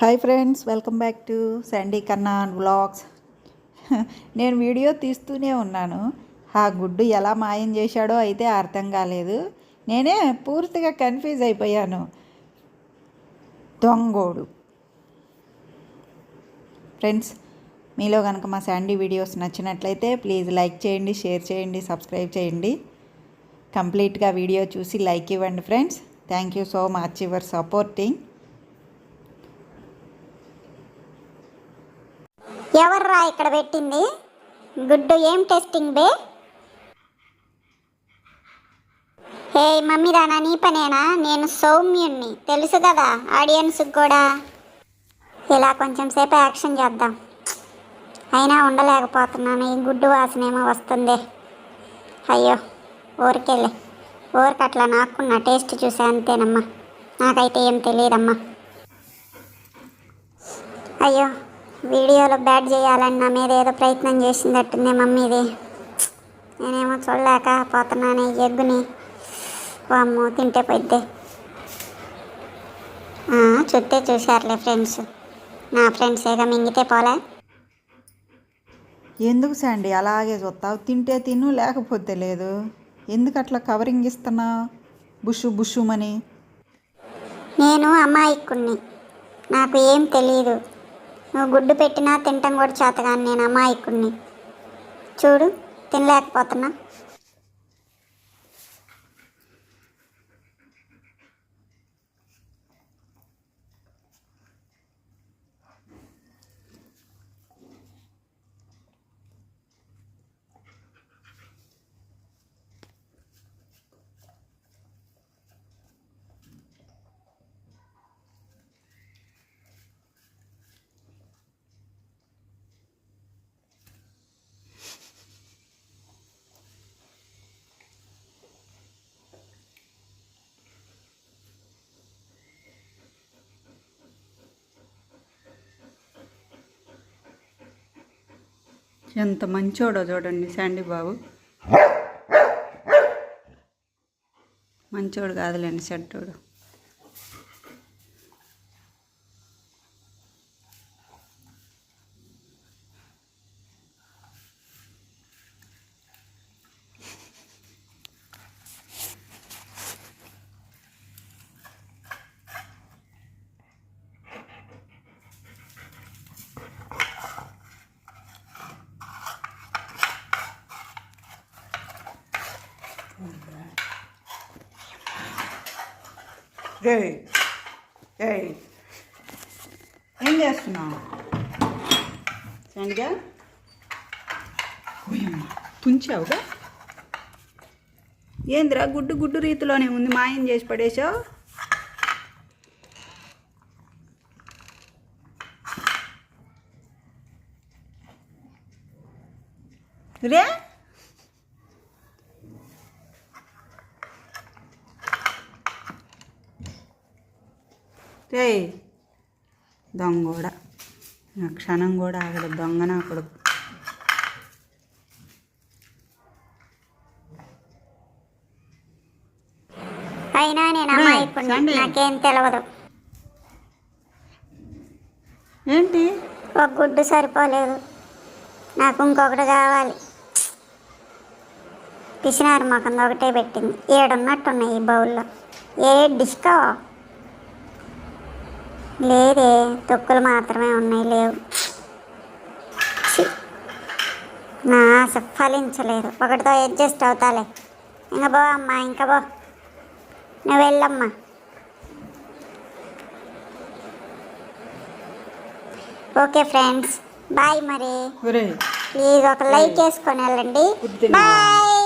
Hi friends welcome back to Sandy Kanna vlogs నేను video తీస్తూనే ఉన్నాను. ఆ గుడ్డు ఎలా మాయం చేశాడో అయితే అర్థం కాలేదు. నేనే పూర్తిగా కన్ఫ్యూజ్ అయిపోయాను. దొంగోడు. ఫ్రెండ్స్ మీలో కనుక మా శాండీ వీడియోస్ నచ్చినట్లయితే ప్లీజ్ లైక్ చేయండి షేర్ చేయండి సబ్స్క్రైబ్ చేయండి. కంప్లీట్గా వీడియో చూసి లైక్ ఇవ్వండి friends thank you so much your supporting ఎవర్రా ఇక్కడ పెట్టింది? గుడ్డు ఏం టెస్టింగ్ బే? హే మమ్మీ దానా నీ పనేనా? నేను సౌమ్యుణ్ణి. తెలుసు కదా ఆడియన్స్కి కూడా. ఇలా కొంచెం సేపు యాక్షన్ చేద్దాం. అయినా ఉండలేకపోతున్నాను. ఈ గుడ్డు వాసన ఏమో వస్తుంది. అయ్యో ఊరికెళ్ళి. ఊరికి అట్లా నాకున్న టేస్ట్ చూసే అంతేనమ్మా. నాకైతే ఏం తెలియదమ్మా. అయ్యో వీడియోలో బ్యాడ్ చేయాలని నా మీద ఏదో ప్రయత్నం చేసిందట్టుంది మమ్మీది. నేనేమో చూడలేక పోతున్నాను ఈ ఎగ్గుని. వామ్మో తింటే పోయిద్దే. ఆ, చుట్టే చూశారులే ఫ్రెండ్స్. నా ఫ్రెండ్స్ ఏగా మింగితే పోలే. ఎందుకు శాండీ అలాగే చూస్తావు? తింటే తిను లేకపోతే లేదు. ఎందుకు అట్లా కవరింగ్ ఇస్తున్నావు బుషు బుషుమని. నేను అమాయకుణ్ణి. నాకు ఏం తెలియదు గుడ్డు పెట్టినా తింటాం కూడా చేతగాని నేను అమాయకుడిని. చూడు తినలేకపోతున్నా. ఎంత మంచోడో చూడండి శాండీ బాబు. మంచోడు కాదులేండి చెడ్డోడు. రే ఏయ్. ఏం చేస్తున్నావు? శాండిగా తుంచావుగా? ఏందిరా గుడ్డు గుడ్డు రీతిలోనే ఉంది మాయం చేసి పడేసావు రే! రే దొంగ కూడా. నా క్షణం కూడా ఆగడు దొంగ నా కొడుకు. అయినా నేను సండే. నాకేం తెలియదు ఏంటి? ఒక గుడ్డు సరిపోలేదు. నాకు ఇంకొకటి కావాలి. పిసినారు మొఖం ఒకటే పెట్టింది. ఏడున్నట్టున్నాయి ఈ బౌల్లో. ఏ డిస్కో? లేదే తొక్కులు మాత్రమే ఉన్నాయి లేవు. నా ఆశ ఫలించలేదు. ఒకటితో అడ్జస్ట్ అవుతాలే. ఇంకా బో అమ్మా ఇంకా బో నువ్వు వెళ్ళమ్మా. ఓకే ఫ్రెండ్స్ బాయ్ మరి. ప్లీజ్ ఒక లైక్ వేసుకొని వెళ్ళండి. బాయ్.